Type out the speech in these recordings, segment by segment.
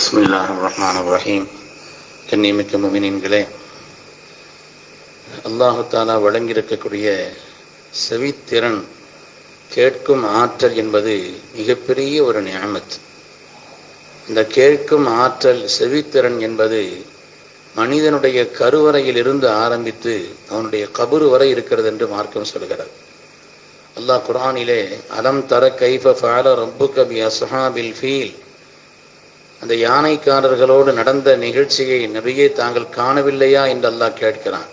பிஸ்மில்லாஹ் ரஹ்மான் ரஹீம் கண்ணியமிக்க முமினின்களே அல்லாஹாலா வழங்கியிருக்கக்கூடிய செவித்திறன் கேட்கும் ஆற்றல் என்பது மிகப்பெரிய ஒரு நியமத். இந்த கேட்கும் ஆற்றல் செவித்திறன் என்பது மனிதனுடைய கருவறையில் இருந்து ஆரம்பித்து அவனுடைய கபரு வரை இருக்கிறது என்று மார்க்கம் சொல்கிறது. அல்லாஹ் குரானிலே அலம் தர கைஃப ஃபால ரப்புக பி அஸ்ஹாபில் ஃபீல்? அந்த யானைக்காரர்களோடு நடந்த நிகழ்ச்சியை நபியே தாங்கள் காணவில்லையா என்று அல்லாஹ் கேட்கிறான்.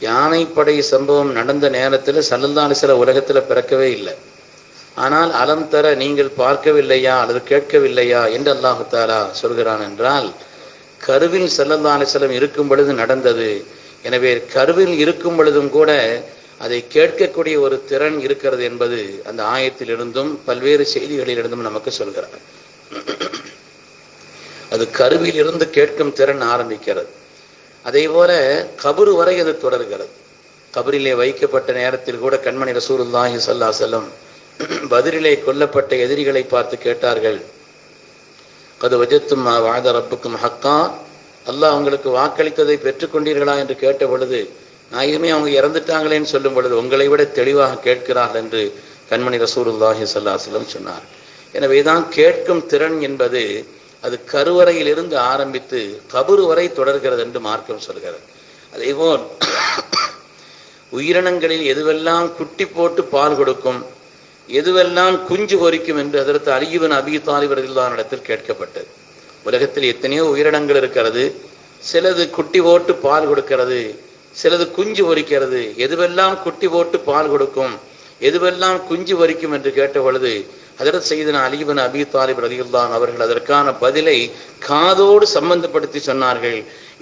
யானைப்படை சம்பவம் நடந்த நேரத்தில் சல்லல்லாஹு சில உலகத்தில் பிறக்கவே இல்லை. ஆனால் அலம் தர நீங்கள் பார்க்கவில்லையா அல்லது கேட்கவில்லையா என்று அல்லாஹு தாலா சொல்கிறான் என்றால் கருவில் சல்லல்லா அலிஸ்லம் இருக்கும் பொழுது நடந்தது. எனவே கருவில் இருக்கும் பொழுதும் கூட அதை கேட்கக்கூடிய ஒரு திறன் இருக்கிறது என்பது அந்த ஆயத்திலிருந்தும் பல்வேறு செய்திகளிலிருந்தும் நமக்கு சொல்கிறார். அது கருவியிலிருந்து இருந்து கேட்கும் திறன் ஆரம்பிக்கிறது. அதே போல கபரு வரை அது தொடர்கிறது. கபரிலே வைக்கப்பட்ட நேரத்தில் கூட கண்மணி ரசூருல்லாஹி சல்லா செல்லம் பதிலிலே கொல்லப்பட்ட எதிரிகளை பார்த்து கேட்டார்கள். கது வஜத்தும் வாத ரப்புக்கும் ஹக்கா. அல்லாஹ் அவங்களுக்கு வாக்களித்ததை பெற்றுக்கொண்டீர்களா என்று கேட்ட பொழுது நாயகமே அவங்க இறந்துட்டாங்களேன்னு சொல்லும் பொழுது உங்களை விட தெளிவாக கேட்கிறார்கள் என்று கண்மணி ரசூருல்லாஹி சல்லா செல்லம் சொன்னார் எனவே தான் கேட்கும் திறன் என்பது அது கருவறையில் இருந்து ஆரம்பித்து கபரு வரை தொடர்கிறது என்று மார்க்கம் சொல்கிறது. அதேபோல் உயிரினங்களில் எதுவெல்லாம் குட்டி போட்டு பால் கொடுக்கும் எதுவெல்லாம் குஞ்சு பொறிக்கும் என்று அதற்கு அலியுவன் அபி தாலிபர்கள் இடத்தில் கேட்கப்பட்டது. உலகத்தில் எத்தனையோ உயிரினங்கள் இருக்கிறது சிலது குட்டி போட்டு பால் கொடுக்கிறது சிலது குஞ்சு பொறிக்கிறது எதுவெல்லாம் குட்டி போட்டு பால் கொடுக்கும் எதுவெல்லாம் குஞ்சு பொறிக்கும் என்று கேட்ட பொழுது அதற்கு செய்தன அலிபன் அபி தாலிப் ரதியுல்லான் அவர்கள் அதற்கான பதிலை காதோடு சம்பந்தப்படுத்தி சொன்னார்கள்.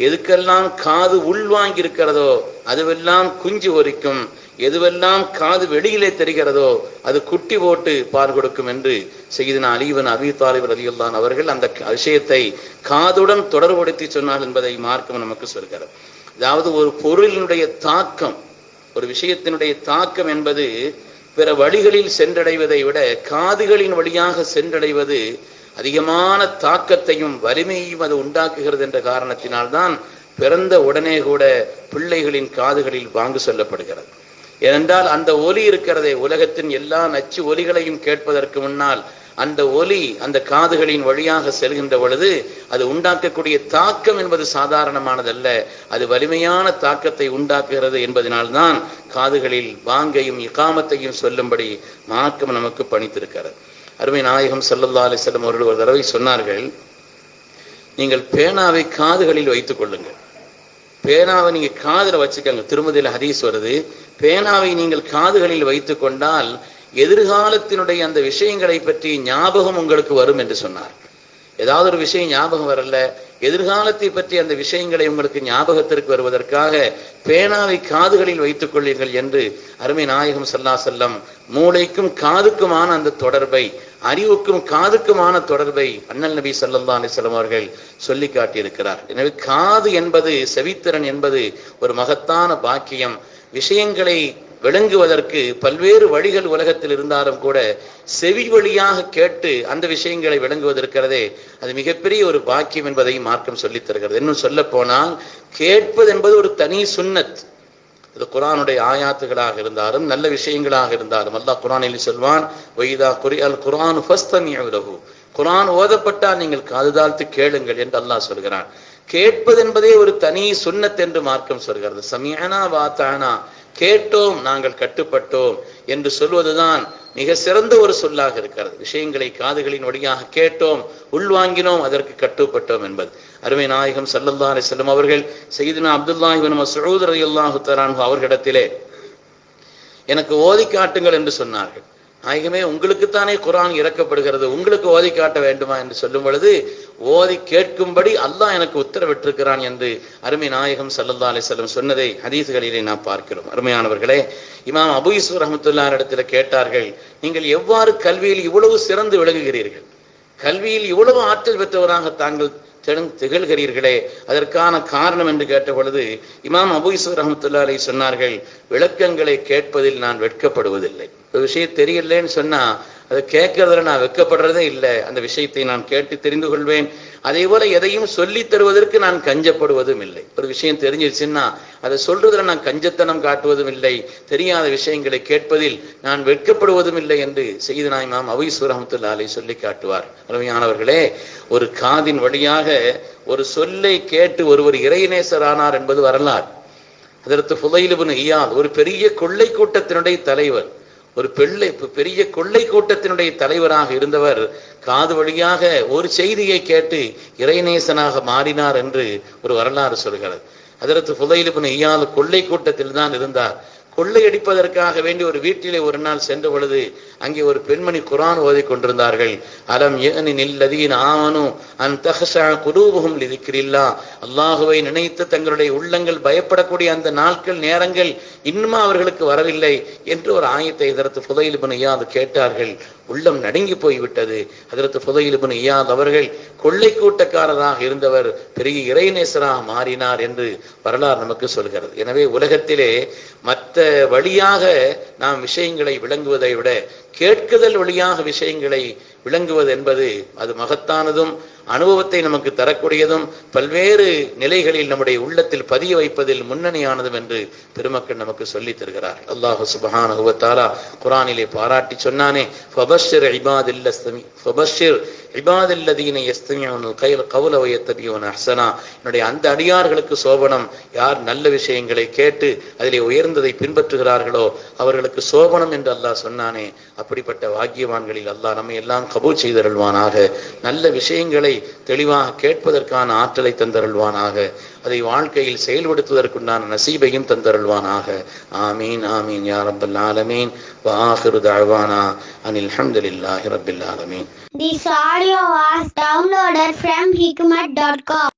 எதுக்கெல்லாம் காது உள்வாங்கி இருக்கிறதோ அதுவெல்லாம் குஞ்சு ஒரிக்கும் எதுவெல்லாம் காது வெளியிலே தெரிகிறதோ அது குட்டி போட்டு பால் கொடுக்கும் என்று செய்தன அலிவன் அபி தாலிப் ரதியுல்லான் அவர்கள் அந்த விஷயத்தை காதுடன் தொடர்புபடுத்தி சொன்னார் என்பதை மார்க்கம் நமக்கு சொல்கிறது. அதாவது ஒரு பொருளினுடைய தாக்கம் ஒரு விஷயத்தினுடைய தாக்கம் என்பது பிற வழிகளில் சென்றடைவதை விட காதுகளின் வழியாக சென்றடைவது அதிகமான தாக்கத்தையும் வலிமையையும் அது உண்டாக்குகிறது என்ற காரணத்தினால்தான் பிறந்த உடனே கூட பிள்ளைகளின் காதுகளில் வாங்கு சொல்லப்படுகிறது. ஏனென்றால் அந்த ஒலி இருக்கிறதே உலகத்தின் எல்லா நச்சு ஒலிகளையும் கேட்பதற்கு முன்னால் அந்த ஒலி அந்த காதுகளின் வழியாக செல்கின்ற பொழுது அது உண்டாக்கக்கூடிய தாக்கம் என்பது சாதாரணமானதல்ல. அது வலிமையான தாக்கத்தை உண்டாக்குகிறது என்பதனால்தான் காதுகளில் வாங்கையும் இகாமத்தையும் சொல்லும்படி மார்க்கம் நமக்கு பணித்திருக்கிறது. அருமை நாயகம் சல்லல்லா அலிஸ்லம் அவர்கள் ஒரு தடவை சொன்னார்கள் நீங்கள் பேனாவை காதுகளில் வைத்துக் கொள்ளுங்கள். பேனாவை நீங்க காதில் வச்சுக்கோங்க. திருமதியில் ஹதீஸ் வருது. பேனாவை நீங்கள் காதுகளில் வைத்து கொண்டால் எதிர்காலத்தினுடைய அந்த விஷயங்களை பற்றி ஞாபகம் உங்களுக்கு வரும் என்று சொன்னார். ஏதாவது ஒரு விஷயம் ஞாபகம் வரல. எதிர்காலத்தை பற்றி அந்த விஷயங்களை உங்களுக்கு ஞாபகத்திற்கு வருவதற்காக பேனாவை காதுகளில் வைத்துக் கொள்ளீர்கள் என்று அருமை நாயகம் சல்லா செல்லம் மூளைக்கும் காதுக்குமான அந்த தொடர்பை அறிவுக்கும் காதுக்குமான தொடர்பை அண்ணல் நபி சல்லா அலிஸ்லாம் அவர்கள் சொல்லி காட்டியிருக்கிறார். எனவே காது என்பது செவித்திறன் என்பது ஒரு மகத்தான பாக்கியம். விஷயங்களை விளங்குவதற்கு பல்வேறு வழிகள் உலகத்தில் இருந்தாலும் கூட செவி வழியாக கேட்டு அந்த விஷயங்களை விளங்குவதற்கிறதே அது மிகப்பெரிய ஒரு பாக்கியம் என்பதையும் மார்க்கம் சொல்லித் தருகிறது. இன்னும் சொல்ல போனால் கேட்பது என்பது ஒரு தனி சுன்னத் இது குரானுடைய ஆயாத்துகளாக இருந்தாலும் நல்ல விஷயங்களாக இருந்தாலும் அல்லாஹ் குரானில் சொல்வான் வைதா குறி அல் குரான் ஃபஸ்தமியலகு குரான் ஓதப்பட்டால் நீங்கள் காது தாழ்த்து கேளுங்கள் என்று அல்லாஹ் சொல்கிறான். கேட்பது என்பதே ஒரு தனி சுண்ணத் என்று மார்க்கம் சொல்கிறது. சமியானா வாத்தானா கேட்டோம் நாங்கள் கட்டுப்பட்டோம் என்று சொல்வதுதான் மிக சிறந்த ஒரு சொல்லாக இருக்கிறது. விஷயங்களை காதுகளின் வழியாக கேட்டோம் உள்வாங்கினோம் அதற்கு கட்டுப்பட்டோம் என்பது. அருமை நாயகம் சல்லல்லா அலி செல்லம் அவர்கள் செய்தினா அப்துல்லாஹிபின் மசூத் அலி அல்லாஹு தரான் அவர்களிடத்திலே எனக்கு ஓதி காட்டுங்கள் என்று சொன்னார்கள். நாயகமே உங்களுக்குத்தானே குரான் இறக்கப்படுகிறது உங்களுக்கு ஓதி காட்ட வேண்டுமா என்று சொல்லும் பொழுது ஓதி கேட்கும்படி அல்லாஹ் எனக்கு உத்தரவிட்டிருக்கிறான் என்று அருமை நாயகம் சல்லல்லா அலிசல்லம் சொன்னதை ஹதீஸ்களிலே நாம் பார்க்கிறோம். அருமையானவர்களே இமாம் அபு யூசுப் ரஹமத்துல்லா இடத்துல கேட்டார்கள் நீங்கள் எவ்வாறு கல்வியில் இவ்வளவு சிறந்து விளங்குகிறீர்கள்? கல்வியில் இவ்வளவு ஆற்றல் பெற்றவராக தாங்கள் திகழ்கிறீர்களே. அதற்கான காரணம் என்று கேட்ட பொழுது இமாம் அபுசூர் ரஹமத்துல்லா அலி சொன்னார்கள் விளக்கங்களை கேட்பதில் நான் வெட்கப்படுவதில்லை. ஒரு விஷயம் தெரியலன்னு சொன்னா அதை கேட்கறதுல நான் வெட்கப்படுறதே இல்லை. அந்த விஷயத்தை நான் கேட்டு தெரிந்து கொள்வேன். அதே போல எதையும் சொல்லி தருவதற்கு நான் கஞ்சப்படுவதும் இல்லை. ஒரு விஷயம் தெரிஞ்சிருச்சுன்னா அதை சொல்றதுல நான் கஞ்சத்தனம் காட்டுவதும் இல்லை. தெரியாத விஷயங்களை கேட்பதில் நான் வெட்கப்படுவதும் இல்லை என்று செய்து நான் நாம் அவைசூர் ரஹமத்துல்லாலை சொல்லி காட்டுவார். அருமையானவர்களே ஒரு காதின் வழியாக ஒரு சொல்லை கேட்டு ஒருவர் இறைநேசர் ஆனார் என்பது வரலாறு. அதற்கு புதையிலுபின் ஐயால் ஒரு பெரிய கொள்ளை கூட்டத்தினுடைய தலைவர் ஒரு பெள்ளை பெரிய கொள்ளை கூட்டத்தினுடைய தலைவராக இருந்தவர் காது வழியாக ஒரு செய்தியை கேட்டு இறைநேசனாக மாறினார் என்று ஒரு வரலாறு சொல்கிறது. அதற்கு புதையிலுபின் ஐயால் கொள்ளை கூட்டத்தில் தான் இருந்தார். கொள்ளையடிப்பதற்காக வேண்டி ஒரு வீட்டிலே ஒரு நாள் சென்ற பொழுது அங்கே ஒரு பெண்மணி குரான் ஓதி கொண்டிருந்தார்கள். அலம் ஏனி நில்லதியின் ஆமனும் அன் தஹசா குலூபுகும் லிதிக்கிறில்லா அல்லாஹுவை நினைத்து தங்களுடைய உள்ளங்கள் பயப்படக்கூடிய அந்த நாட்கள் நேரங்கள் இன்னும் அவர்களுக்கு வரவில்லை என்று ஒரு ஆயத்தை இதற்கு புதையிலுபன் ஐயாது கேட்டார்கள். உள்ளம் நடுங்கி போய்விட்டது. அதற்கு புதையிலுபன் ஐயாது அவர்கள் கொள்ளை கூட்டக்காரராக இருந்தவர் பெரிய இறைநேசராக மாறினார் என்று வரலாறு நமக்கு சொல்கிறது. எனவே உலகத்திலே மற்ற வழியாக நாம் விஷயங்களை விளங்குவதை விட கேட்குதல் வழியாக விஷயங்களை விளங்குவது என்பது அது மகத்தானதும் அனுபவத்தை நமக்கு தரக்கூடியதும் பல்வேறு நிலைகளில் நம்முடைய உள்ளத்தில் பதிய வைப்பதில் முன்னணியானதும் என்று பெருமக்கள் நமக்கு சொல்லித் தருகிறார். அல்லாஹு சுபஹானுவத்தாலா குரானிலே பாராட்டி சொன்னானே ஃபபஷிர் இபாதில்லஸ்தமி ஃபபஷிர் இபாதில்லதீன எஸ்தமியோன் கையில் அஹ்சனா. என்னுடைய அந்த அடியார்களுக்கு சோபனம் யார் நல்ல விஷயங்களை கேட்டு அதிலே உயர்ந்ததை பின்பற்றுகிறார்களோ அவர்களுக்கு சோபனம் என்று அல்லாஹ் சொன்னானே அப்படிப்பட்ட வாக்கியவான்களில் அல்லாஹ் நம்மை எல்லாம் கபூல் செய்தருள்வானாக. நல்ல விஷயங்களை தெளிவாக கேட்பதற்கான ஆற்றலை தந்தருள்வானாக. அதை வாழ்க்கையில் செயல்படுத்துவதற்குண்டான நசீபையும் தந்தருள்வானாக. ஆமீன் ஆமீன் யா ரப்பல் ஆலமீன். வாஹிரு தாழ்வானா அனில் ஹம்துலில்லாஹி ரப்பில் ஆலமீன். This audio was downloaded from hikmat.com.